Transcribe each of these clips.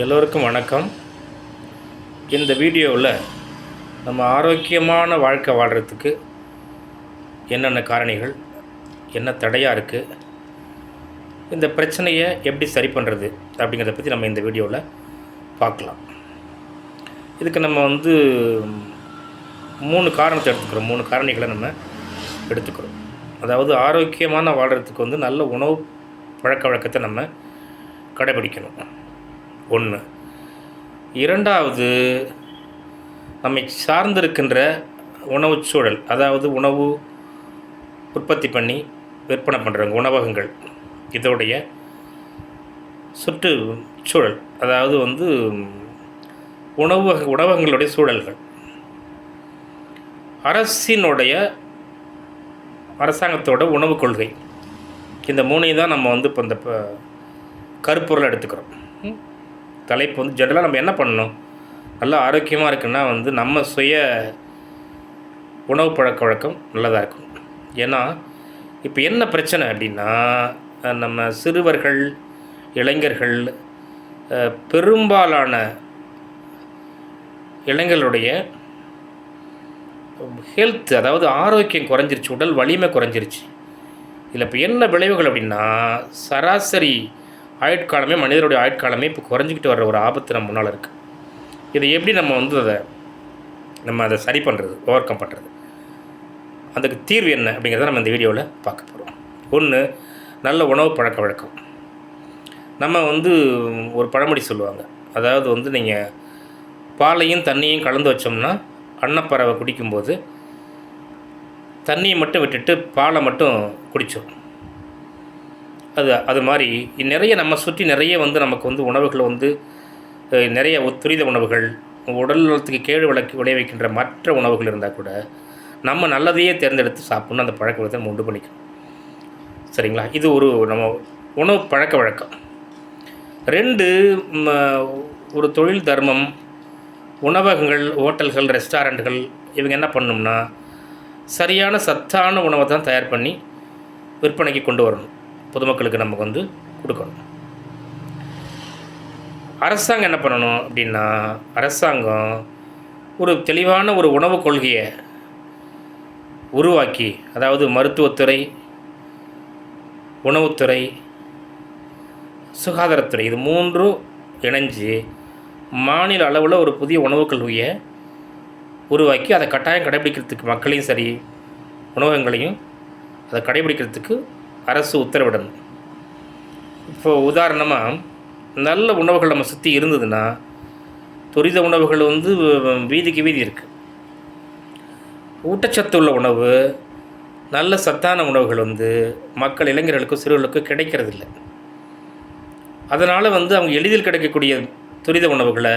எல்லோருக்கும் வணக்கம். இந்த வீடியோவில் நம்ம ஆரோக்கியமான வாழ்க்கை வாழ்கிறதுக்கு என்னென்ன காரணிகள் என்ன தடையாக இருக்குது இந்த பிரச்சனையை எப்படி சரி பண்ணுறது அப்படிங்கிறத பற்றி நம்ம இந்த வீடியோவில் பார்க்கலாம். இதுக்கு நம்ம வந்து மூணு காரணத்தை எடுத்துக்கிறோம். மூணு காரணிகளை நம்ம எடுத்துக்கிறோம். அதாவது ஆரோக்கியமான வாழ்கிறதுக்கு வந்து நல்ல உணவு பழக்க வழக்கத்தை நம்ம கடைபிடிக்கணும். ஒன்று. இரண்டாவது நம்மை சார்ந்திருக்கின்ற உணவுச் சூழல் அதாவது உணவு உற்பத்தி பண்ணி விற்பனை பண்ணுறவங்க உணவகங்கள் இதோடைய சுற்றுச்சூழல் அதாவது வந்து உணவு உணவகங்களுடைய சூழல்கள். அரசினுடைய அரசாங்கத்தோட உணவுக் கொள்கை. இந்த மூணையும் தான் நம்ம வந்து இப்போ இந்த இப்போ கருப்பொருளை எடுத்துக்கிறோம். தலைப்பு வந்து ஜென்ரலாக நம்ம என்ன பண்ணணும்? நல்லா ஆரோக்கியமாக இருக்குன்னா வந்து நம்ம சுய உணவு பழக்க வழக்கம் நல்லதாக இருக்கும் ஏன்னா இப்போ என்ன பிரச்சனை அப்படின்னா நம்ம சிறுவர்கள் இளைஞர்கள் பெரும்பாலான இளைஞர்களுடைய ஹெல்த் அதாவது ஆரோக்கியம் குறைஞ்சிருச்சு உடல் வலிமை குறைஞ்சிருச்சு. இதில் இப்போ என்ன விளைவுகள் அப்படின்னா சராசரி ஆயுட்காலமே மனிதருடைய ஆயுட்காலமே இப்போ குறைஞ்சிக்கிட்டு வர்ற ஒரு ஆபத்து நம்ம முன்னால் இருக்குது இதை எப்படி நம்ம வந்து அதை நம்ம அதை சரி பண்ணுறது ஓவர் கம் பண்ணுறது அதுக்கு தீர்வு என்ன அப்படிங்கிறத நம்ம இந்த வீடியோவில் பார்க்க போகிறோம் ஒன்று நல்ல உணவு பழக்க வழக்கம். நம்ம வந்து ஒரு பழமொழி சொல்லுவாங்க. அதாவது வந்து நீங்கள் பாலையும் தண்ணியும் கலந்து வச்சோம்னா அன்னப்பறவை குடிக்கும்போது தண்ணியை மட்டும் விட்டுட்டு பாலை மட்டும் குடித்தோம் அது அது மாதிரி நிறைய நம்ம சுற்றி நிறைய வந்து நமக்கு வந்து உணவுகள் வந்து நிறைய துரித உணவுகள் உடல் நலத்துக்கு கேடு விளக்கு விளைவிக்கின்ற மற்ற உணவுகள் இருந்தால் கூட நம்ம நல்லதையே தேர்ந்தெடுத்து சாப்பிட்ணும். அந்த பழக்க வழக்கத்தை நம்ம உண்டு பண்ணிக்கணும். சரிங்களா? இது ஒரு நம்ம உணவு பழக்க வழக்கம். ரெண்டு ஒரு தொழில் தர்மம் உணவகங்கள் ஹோட்டல்கள் ரெஸ்டாரண்ட்டுகள் இவங்க என்ன பண்ணணும்னா சரியான சத்தான உணவை தான் தயார் பண்ணி விற்பனைக்கு கொண்டு வரணும். பொதுமக்களுக்கு நமக்கு வந்து கொடுக்கணும். அரசாங்கம் என்ன பண்ணணும் அப்படின்னா அரசாங்கம் ஒரு தெளிவான ஒரு உணவுக் கொள்கையை உருவாக்கி அதாவது மருத்துவத்துறை உணவுத்துறை சுகாதாரத்துறை இது மூன்றும் இணைஞ்சு மாநில அளவில் ஒரு புதிய உணவுக் கொள்கையை உருவாக்கி அதை கட்டாயம் கடைபிடிக்கிறதுக்கு மக்களையும் சரி உணவகங்களையும் அதை கடைபிடிக்கிறதுக்கு அரசு உத்தரவிடணும். இப்போ உதாரணமாக நல்ல உணவுகள் நம்ம சுற்றி இருந்ததுன்னா துரித உணவுகள் வந்து வீதிக்கு வீதி இருக்குது ஊட்டச்சத்து உள்ள உணவு நல்ல சத்தான உணவுகள் வந்து மக்கள் இளைஞர்களுக்கும் சிறுவர்களுக்கும் கிடைக்கிறதில்ல. அதனால் வந்து அவங்க எளிதில் கிடைக்கக்கூடிய துரித உணவுகளை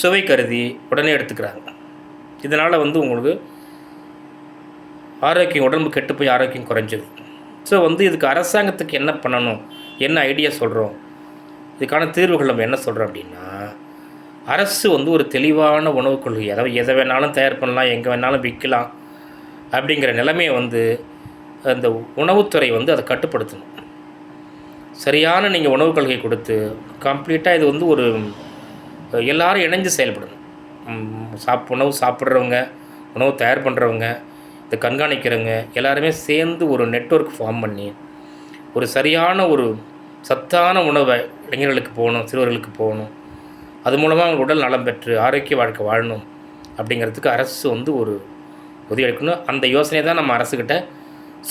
சுவை கருதி உடனே எடுத்துக்கிறாங்க. இதனால் வந்து உங்களுக்கு ஆரோக்கியம் உடம்பு கெட்டு போய் ஆரோக்கியம் குறைஞ்சிது ஸோ வந்து இதுக்கு அரசாங்கத்துக்கு என்ன பண்ணணும்? என்ன ஐடியா சொல்கிறோம் இதுக்கான தீர்வுகள் நம்ம என்ன சொல்கிறோம் அப்படின்னா அரசு வந்து ஒரு தெளிவான உணவுக் கொள்கை அதாவது எதை வேணாலும் தயார் பண்ணலாம் எங்கே வேணாலும் விற்கலாம் அப்படிங்கிற நிலைமையை வந்து அந்த உணவுத்துறை வந்து அதை கட்டுப்படுத்தணும். சரியான நீங்கள் உணவுக் கொள்கை கொடுத்து கம்ப்ளீட்டாக இது வந்து ஒரு எல்லாரும் இணைஞ்சு செயல்படணும். சாப் உணவு சாப்பிட்றவங்க உணவு தயார் பண்ணுறவங்க இந்த கண்காணிக்கிறவங்க எல்லாருமே சேர்ந்து ஒரு நெட்வொர்க் ஃபார்ம் பண்ணி ஒரு சரியான ஒரு சத்தான உணவை இளைஞர்களுக்கு போகணும் சிறுவர்களுக்கு போகணும். அது மூலமாக அவங்க உடல் நலம் பெற்று ஆரோக்கிய வாழ்க்கை வாழணும் அப்படிங்கிறதுக்கு அரசு வந்து ஒரு உதவி எடுக்கணும் அந்த யோசனையை தான் நம்ம அரசுக்கிட்ட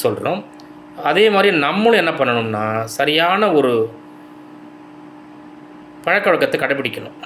சொல்கிறோம் அதே மாதிரி நம்மளும் என்ன பண்ணணும்னா சரியான ஒரு பழக்க வழக்கத்தை கடைபிடிக்கணும்.